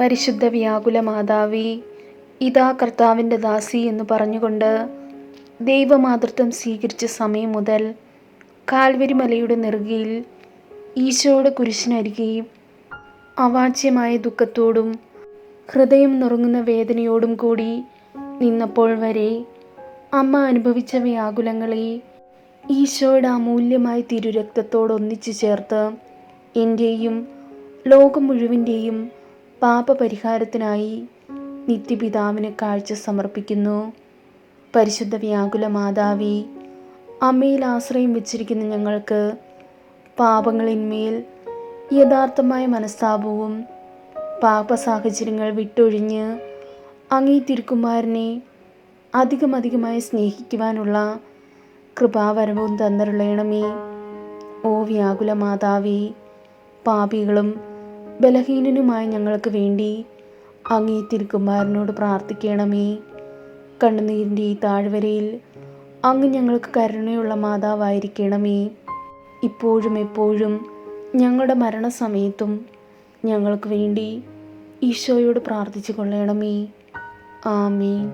പരിശുദ്ധ വ്യാകുല മാതാവി ഇതാ കർത്താവിന്റെ ദാസി എന്ന് പറഞ്ഞുകൊണ്ട് ദൈവമാതൃത്വം സ്വീകരിച്ച സമയം മുതൽ കാൽവരി മലയുടെ നെറുകയിൽ ഈശോയുടെ കുരിശിനരികെയും അവാച്യമായ ദുഃഖത്തോടും ഹൃദയം നുറുങ്ങുന്ന വേദനയോടും കൂടി നിന്നപ്പോൾ വരെ അമ്മ അനുഭവിച്ച വ്യാകുലങ്ങളെ ഈശോയുടെ അമൂല്യമായ തിരുരക്തത്തോടൊന്നിച്ചു ചേർത്ത് എന്റെയും ലോകം മുഴുവന്റെയും പാപപരിഹാരത്തിനായി നിത്യപിതാവിന് കാഴ്ച സമർപ്പിക്കുന്നു. പരിശുദ്ധ വ്യാകുല മാതാവി അമ്മയിൽ ആശ്രയം വെച്ചിരിക്കുന്ന ഞങ്ങൾക്ക് പാപങ്ങളിന്മേൽ യഥാർത്ഥമായ മനസ്താപവും പാപ സാഹചര്യങ്ങൾ വിട്ടൊഴിഞ്ഞ് അങ്ങേ തിരുക്കുമാരനെ അധികമധികമായി സ്നേഹിക്കുവാനുള്ള കൃപാവരവും തന്നരുളയണമേ ഓ വ്യാകുല മാതാവി പാപികളും ബലഹീനനുമായ ഞങ്ങൾക്ക് വേണ്ടി അങ്ങേ തിരുക്കുമാരനോട് പ്രാർത്ഥിക്കണമേ. കണ്ണുനീരിന്റെ ഈ താഴ്വരയിൽ അങ്ങ് ഞങ്ങൾക്ക് കരുണയുള്ള മാതാവായിരിക്കണമേ. ഇപ്പോഴും എപ്പോഴും ഞങ്ങളുടെ മരണസമയത്തും ഞങ്ങൾക്ക് വേണ്ടി ഈശോയോട് പ്രാർത്ഥിച്ചു കൊള്ളണമേ ആമീൻ.